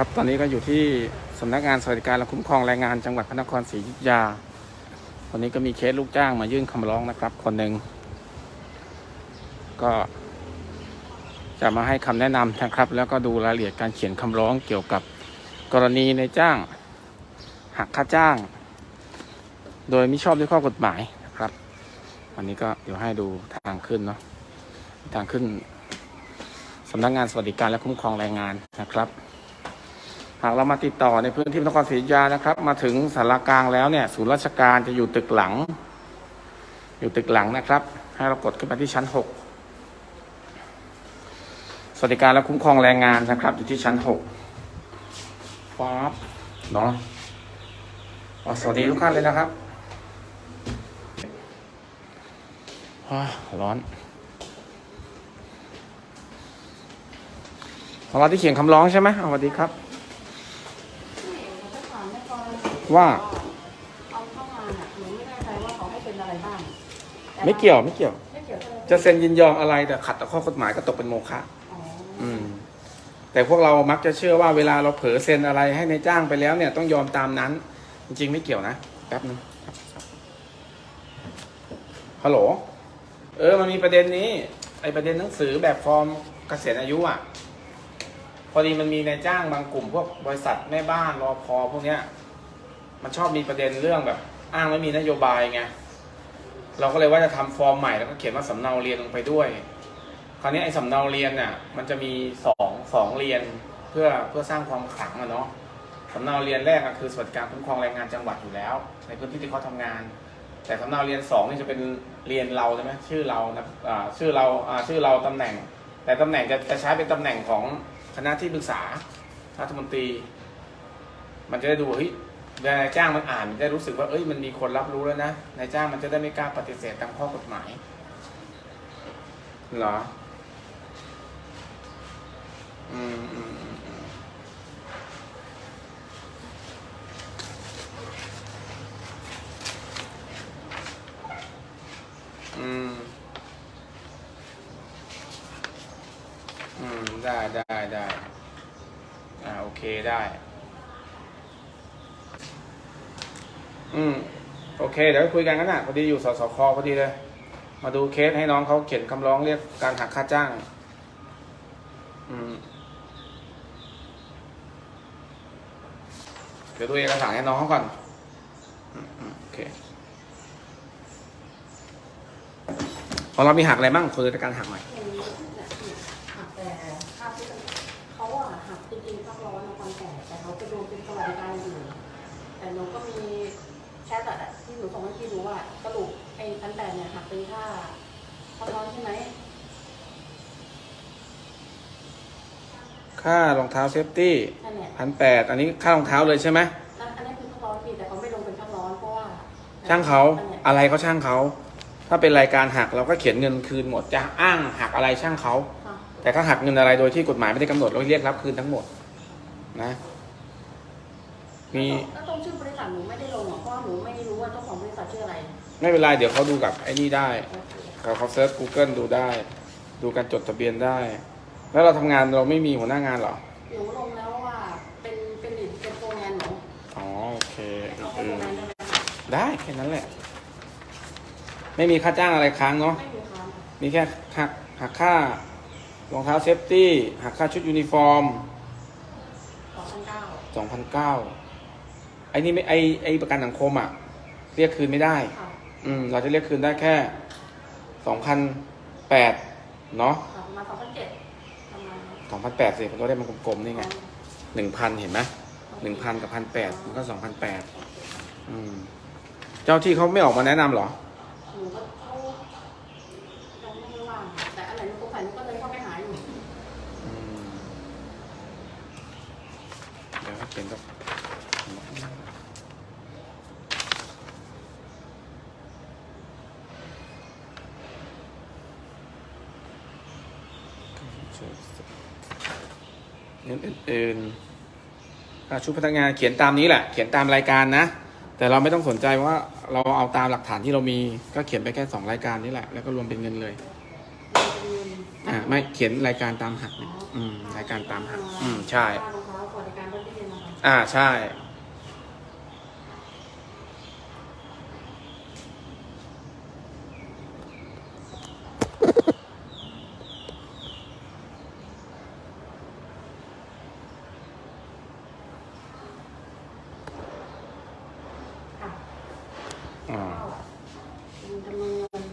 ครับตอนนี้ก็อยู่ที่สำนักงานสวัสดิการและคุ้มครองแรงงานจังหวัดพระนครศรีอยุธยาวันนี้ก็มีเคสลูกจ้างมายื่นคำร้องนะครับ คนหนึ่งก็จะมาให้คำแนะนำนะครับ แล้วก็ดูรายละเอียดการเขียนคำร้องเกี่ยวกับกรณีในจ้างหักค่าจ้าง โดยมิชอบด้วยข้อกฎหมายนะครับ วันนี้ก็เดี๋ยวให้ดูทางขึ้นเนาะทางขึ้นสำนักงานสวัสดิการและคุ้มครองแรงงานนะครับ หากเรามาติดต่อในพื้นที่นครศรีอยุธยานะครับ มาถึงสารกลางแล้วเนี่ยศูนย์ราชการจะอยู่ตึกหลัง อยู่ตึกหลังนะครับ ให้เรากดขึ้นไปที่ชั้นหกสวัสดิการและคุ้มครองแรงงานนะครับ อยู่ที่ชั้นหกป๊อปเนาะสวัสดีทุกท่านเลยนะครับว้าร้อนของเราที่เขียนคำร้องใช่ไหมสวัสดีครับ ว่าเอาเข้ามาน่ะหนูไม่แน่ใจว่าเขาให้เป็นอะไรบ้างแต่ไม่เกี่ยวไม่เกี่ยว ไม่เกี่ยวใช่ไหมจะเซ็นยินยอมอะไรแต่ขัดต่อข้อกฎหมายก็ตกเป็นโมฆะอ๋ออืม แต่พวกเรามักจะเชื่อว่าเวลาเราเผลอเซ็นอะไรให้ในายจ้างไปแล้วเนี่ยต้องยอมตามนั้น จริงๆไม่เกี่ยวนะแป๊บนึงครับครับฮัลโหลเออมันมีประเด็นนี้ ไอประเด็นหนังสือแบบฟอร์มเกษียณอายุอะ พอดีมันมีนายจ้างบางกลุ่ม พวกบริษัทแม่บ้านรอพอพวกเนี้ย มันชอบมีประเด็นเรื่องแบบอ้างไม่มีนโยบายไงเราก็เลยว่าจะทำฟอร์มใหม่แล้วก็เขียนว่าสำเนาเรียนลงไปด้วย คราวนี้ไอ้สำเนาเรียนเนี่ยมันจะมีสองสองเรียนเพื่อเพื่อสร้างความขลังอะเนาะสำเนาเรียนแรกก็คือสวัสดิการคุ้มครองแรงงานจังหวัดอยู่แล้ว ในพื้นที่ที่เขาทำงาน แต่สำเนาเรียนสองนี่จะเป็นเรียนเราใช่ไหมชื่อเรานะอ่าชื่อเราอ่าชื่อเราตำแหน่ง แต่ตำแหน่งจะจะใช้เป็นตำแหน่งของคณะที่ปรึกษารัฐมนตรี มันจะได้ดูเฮ้ย เวลานายจ้างมันอ่านมันจะรู้สึกว่าเอ้ยมันมีคนรับรู้แล้วนะนายจ้างมันจะได้ไม่กล้าปฏิเสธตามข้อกฎหมายเหรอ อืมอืมอืมอืมอืมอืม ได้ได้ได้ อ่า โอเคได้ อืมโอเค เดี๋ยวคุยกันกันนะพอดีอยู่สสคพอดีเลย มาดูเคสให้น้องเขาเขียนคำร้องเรียกการหักค่าจ้าง อืมเดี๋ยวดูเอกสารให้น้องเขาก่อนอืมอืมโอเคของเรามีหักอะไรบ้างคนราชการหักหน่อย เป็นเนี่ยหักแต่ค่าที่เขาอะหักจริงๆพักร้อนนะพันแปดแต่เขาจะโดนเป็นสวัสดิการอยู่แต่หนูก็มีแชทอะที่หนูส่งให้พี่ดูว่าสรุปไอ้พัน แปดเนี่ยหักเป็นค่าพักร้อนใช่ไหมค่ารองเท้าเซฟตี้นั่นแหละพันแปดอันนี้ค่ารองเท้าเลยใช่ไหมนั่นอันนี้คือพักร้อนพี่แต่เขาไม่ลงเป็นพักร้อนเพราะว่าช่างเขานั่นแหละอะไรเขาช่างเขา ถ้าเป็นรายการหักเราก็เขียนเงินคืนหมดจะอ้างหักอะไรช่างเขา ค่ะแต่ถ้าหักเงินอะไรโดยที่กฎหมายไม่ได้กำหนดเราเรียกรับคืนทั้งหมดนะมี แล้วตร งชื่อบริษัทหนูไม่ได้ลงหรอกเพราะว่าหนูไม่รู้ว่าเจ้าของบริษัทชื่ออะไรไม่เป็นไรเดี๋ยวเขาดูกับไอ้นี่ได้โอเคเขาเขาเซิร์ช Google ดูได้ ดูการจดทะเบียนได้ แล้วเราทำงานเราไม่มีหัวหน้างานเหรอ หนูลงแล้วว่าเป็นเป็นลิดเป็นโฟร์แมนหนูอ๋อโอเคเอาเอโฟอร์แมนได้ไหมคะได้แค่นั้นแหละ ไม่มีค่าจ้างอะไรค้างเนาะ ไม่มีค่ะมีแค่หักหักค่ารองเท้าเซฟตี้หักค่าชุดยูนิฟอร์มสองพันเก้าส องพันเก้าไอ้นี่ไม่ไอไอประกันสังคมอะ เรียกคืนไม่ได้ ค่ะอืม เราจะเรียกคืนได้แค่สองพันแปดเนาะค่ะประมาณสองพันเจ็ดประมาณนั้นสองพันแปดสิผมตัวได้มันกลมๆนี่ไงหนึ่งพันเห็นไหมหนึ่งพันกับพันแปดมันก็สองพันแปดอืม เจ้าที่เขาไม่ออกมาแนะนำเหรอ หนูก็เขายังไม่ได้ว่างแต่อันไหนหนูสงสัยหนูก็เลยเข้าไปหาอยู่ อืมเดี๋ยวให้เป็นก็ เงินอื่นๆค่าชุดพนักงานเขียนตามนี้แหละ เขียนตามรายการนะ แต่เราไม่ต้องสนใจว่าเราเอาตามหลักฐานที่เรามีก็เขียนไปแค่สองรายการนี่แหละ แล้วก็รวมเป็นเงินเลยมันเป็นเงินอ่าไม่เขียนรายการตามหักเนี่ยอืมรายการตามหักอืมใช่ค่ารองเท้าสวัสดิการอ่าใช่ ค่ะ อ่า จำนวนเงิน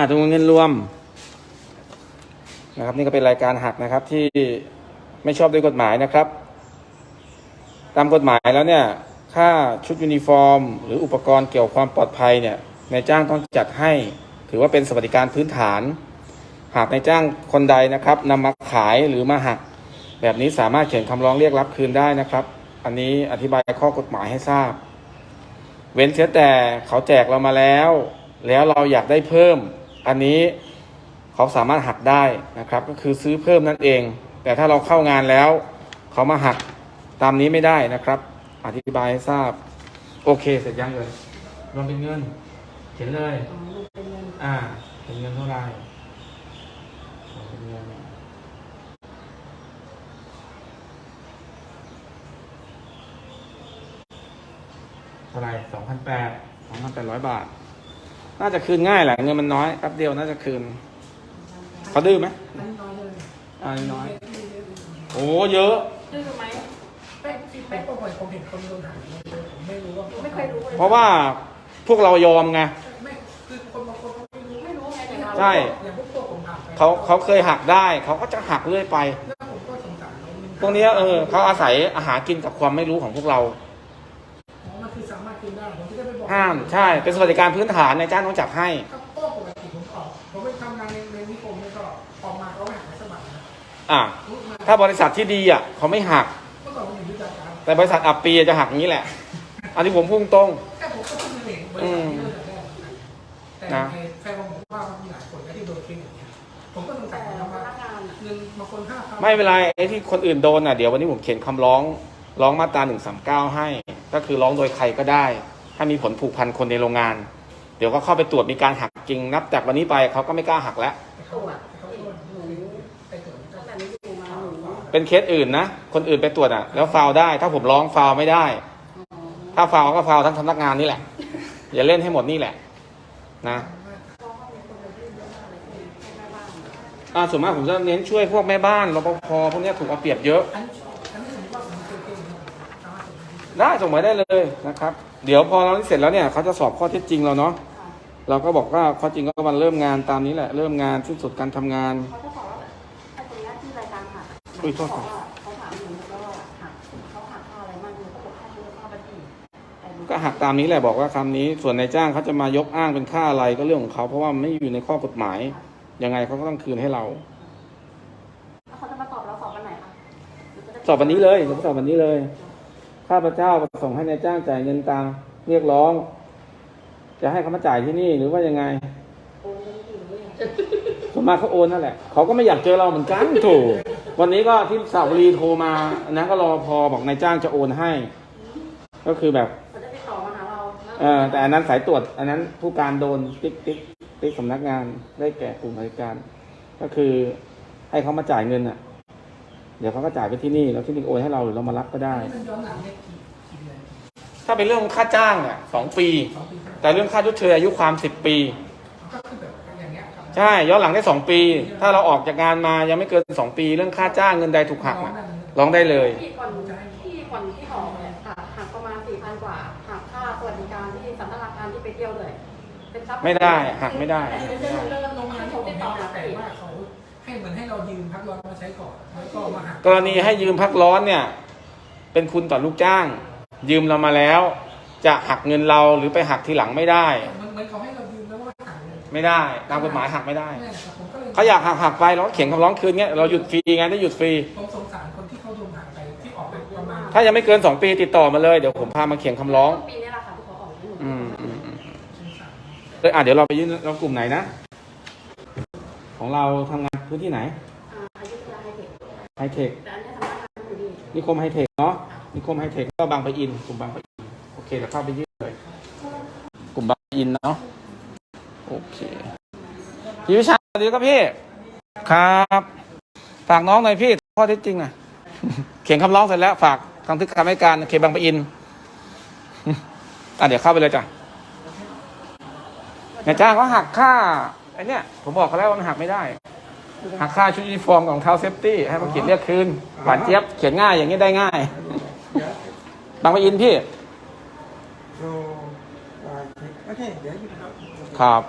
อ่าจำนวนเงินรวม นะครับ นี่ก็เป็นรายการหักนะครับที่ไม่ชอบด้วยกฎหมายนะครับ ตามกฎหมายแล้วเนี่ย ค่าชุดยูนิฟอร์ม หรืออุปกรณ์เกี่ยวความปลอดภัยเนี่ยนายจ้างต้องจัดให้ ถือว่าเป็นสวัสดิการพื้นฐาน หากนายจ้างคนใดนะครับนำมาขายหรือมาหัก แบบนี้สามารถเขียนคำร้องเรียกรับคืนได้นะครับ อันนี้อธิบายข้อกฎหมายให้ทราบ เว้นเสียแต่เขาแจกเรามาแล้ว แล้วเราอยากได้เพิ่ม อันนี้เขาสามารถหักได้นะครับ ก็คือซื้อเพิ่มนั่นเอง แต่ถ้าเราเข้างานแล้ว เขามาหักตามนี้ไม่ได้นะครับ อธิบายให้ทราบ โอเค เสร็จยังเลยรวมเป็นเงิน เขียนเลยอ๋อมันเป็นเงินอ่าเป็นเงินเท่าไหร่รวมเป็นเงินเท่าไหร่สองพันแปดสองพันแปดร้อยบาท น่าจะคืนง่ายแหละเงินมันน้อยแป๊บเดียวน่าจะคืนเขาดื้อไหมมันน้อยเลยอ่าน้อย โอ้เยอะ ดื้อไหมแป้งที่แป้งก็บ่อยผมเห็นคนโดนหายเลยผมไม่รู้ว่าไม่เคยรู้เลยเพราะว่าพวกเรายอมไงไม่คือคนบางคนเขาไม่รู้ไม่รู้ไงแต่เราใช่อย่างพวกตัวผมผ่านไปเขาเขาเคยหักได้ เขาก็จะหักเรื่อยไป แล้วผมก็สงสารเขาพวกเนี้ยเออเขาอาศัยอาหารกินกับความไม่รู้ของพวกเราอ๋อมันคือสามารถคืนได้ผมจะได้ไปบอกห้ามใช่เป็นสวัสดิการพื้นฐานในายจ้างต้องจัดให้ถ้าก็ปกติผมออกผมไปทำงานในในนิคมเนี่ยก็ออกมาเขาไม่หาสมัครนะอะรู้มาถ้าบริษัทที่ดีอะเขาไม่หัก เมื่อก่อนผมอยู่วิชาการแต่บริษัทอับปีจะหักอย่างนี้แหละ อันนี้ผมพุ่งตรงแค่ผมก็เพิ่งเห็นบริษัทนี้เลยแต่แรกเหมือนกันแต่ในแฟนผมบอกว่ามันมีหลายคนนะที่โดนเคสอย่างเงี้ยผมก็สงสัแต่ยพนะว่านักงานอะเงินบางคนห้าพันไม่เป็นไรไอ้ที่คนอื่นโดนอะเดี๋ยววันนี้ผมเขียนคำร้องร้องมาตราหนึ่งสามเก้าให้ ก็คือร้องโดยใครก็ได้ ถ้ามีผลผูกพันคนในโรงงาน เดี๋ยวก็เข้าไปตรวจมีการหักจริงนับจากวันนี้ไปเขาก็ไม่กล้าหักแล้วเขาอะเขาโดนหนูไปตรวจตั้งแต่นี้อยู่มาหนูเป็นเคสอื่นนะ คนอื่นไปตรวจอะ แล้วฟาวได้ ถ้าผมร้องฟาวไม่ได้ ถ้าฟาวก็ฟาวทั้งสำนักงานนี่แหละ อย่าเล่นให้หมดนี่แหละ นะเพราะว่ามีคนมายื่นเยอะมากเลยให้แม่บ้านอ่าส่วนมากผมจะเน้นช่วยพวกแม่บ้านรปภพวกเนี้ยถูกเอาเปรียบเยอะ อันนี้อันนี้ผมว่าผมเคยเก่งสามารถส่ง ได้ได้ส่งมาได้เลยนะครับ เดี๋ยวพอเราเสร็จแล้วเนี่ยเขาจะสอบข้อเท็จจริงเราเนาะค่ะเราก็บอกว่าข้อจริงก็วันเริ่มงานตามนี้แหละ เริ่มงานสิ้นสุดการทำงานเขาจะบอกว่าไอ้ตรงเนี้ยที่รายการหักอุ้ยโทษเขาบอกว่าเขาถามหนูแล้วว่าหักเขาหักค่าอะไรบ้างหนูก็บอกค่าชุดค่าบัญชีแต่หนูก็หักตามนี้แหละบอกว่าคำนี้ ส่วนนายจ้างเขาจะมายกอ้างเป็นค่าอะไรก็เรื่องของเขาเพราะว่ามันไม่อยู่ในข้อกฎหมาย ยังไงเขาก็ต้องคืนให้เราแล้วเขาจะมาสอบเราสอบวันไหนคะหรืจะได้สอบวันนี้เลยเดี๋ยวสอบวันนี้เลย ข้าพเจ้าประสงค์ให้นายจ้างจ่ายเงินตามเรียกร้อง จะให้เขามาจ่ายที่นี่หรือว่ายังไงโอนเงินกี่หรือยังส่วนมากเขาโอนนั่นแหละเขาก็ไม่อยากเจอเราเหมือนกันถูกวันนี้ก็ที่สาวรีโทรมาอันนั้นก็รอพอบอกนายจ้างจะโอนให้ ก็คือแบบเขาจะติดต่อมาหาเราแล้วเออแต่อันนั้นสายตรวจ อันนั้นผู้การโดนติ๊กติ๊กติ๊กสำนักงานได้แก่กลุ่มบริการ ก็คือให้เขามาจ่ายเงินอะ เดี๋ยวเขาก็จ่ายไปที่นี่แล้วที่นี่โอนให้เราหรือเรามารับก็ได้อันนี้มันย้อนหลังเนี่ยกี่กี่เดือนถ้าเป็นเรื่องค่าจ้างเนี่ยสองปี สองปีแต่เรื่องค่าชดเชยอายุความสิบปี ก็คือแบบอย่างเงี้ยครับใช่ย้อนหลังได้สองปี ถ้าเราออกจากงานมายังไม่เกินสองปี เรื่องค่าจ้างเงินใดถูกหักน่ะร้องได้เลย ที่ก่อนที่ก่อนที่ออกเนี่ยหักหักประมาณสี่พันกว่าหักค่าสวัสดิการที่สำนักงานที่ไปเที่ยวเลยเป็นทรัพย์ไม่ได้หักไม่ได้เรื่องเรื่องโรงงานที่ผมเห็นนะแต่ว่าเขา ให้เหมือนให้เรายืมพักร้อนมาใช้ก่อนแล้วก็มาหักกรณีให้ยืมพักร้อนเนี่ย เป็นคุณต่อลูกจ้าง ยืมเรามาแล้ว จะหักเงินเราหรือไปหักทีหลังไม่ได้ เหมือนเหมือนเขาให้เรายืมแล้วว่าหักเลยไม่ได้ ตามกฎหมายหักไม่ได้นี่นแหละครับผมก็เลยเขาอยากหักหักไปเราก็เขียนคำร้องคืนเงี้ยเราหยุดฟรีไงได้หยุดฟรี ผมสงสารคนที่เขาโดนหักไปที่ออกไปประมาณถ้ายังไม่เกินสองปีติดต่อมาเลยเดี๋ยวผมพามาเขียนคำร้อง ปีนี้แหละค่ะที่เขาออกให้หนู อืมอืมอืมสงสาร เอยอะเดี๋ยวเราไปยื่นเรากลุ่มไหนนะ ของเราทำงานพื้นที่ไหนอ่าอายุทยาไฮเทคไฮเทคแต่อันเนี้ยสำนักงานอยู่ดีนิคมไฮเทคเนาะนิคมไฮเทคก็บางปะอินกลุ่มบางปะอินโอเคเดี๋ยวเข้าไปยื่นเลย กลุ่มบางปะอินเนาะโอเคพี่วิชาสวัสดีครับพี่ครับฝากน้องหน่อยพี่ข้อเท็จจริงหน่อย เขียนคำร้องเสร็จแล้วฝากทำทึกคำให้การเคบางปะอิน อะเดี๋ยวเข้าไปเลยจ้ะนายจ้างเขาหักค่าไอ้เนี่ยผมบอกเขาแล้วว่ามันหักไม่ได้ หักค่าชุดยูนิฟอร์มของเท้าเซฟตี้ให้มาเขียนเรียกคืนหวานเจี๊ยบเขียนง่ายอย่างนี้ได้ง่ายเดี๋ยวบางปะอินพี่โอ้โอเค เดี๋ยวอยู่ครับ ครับ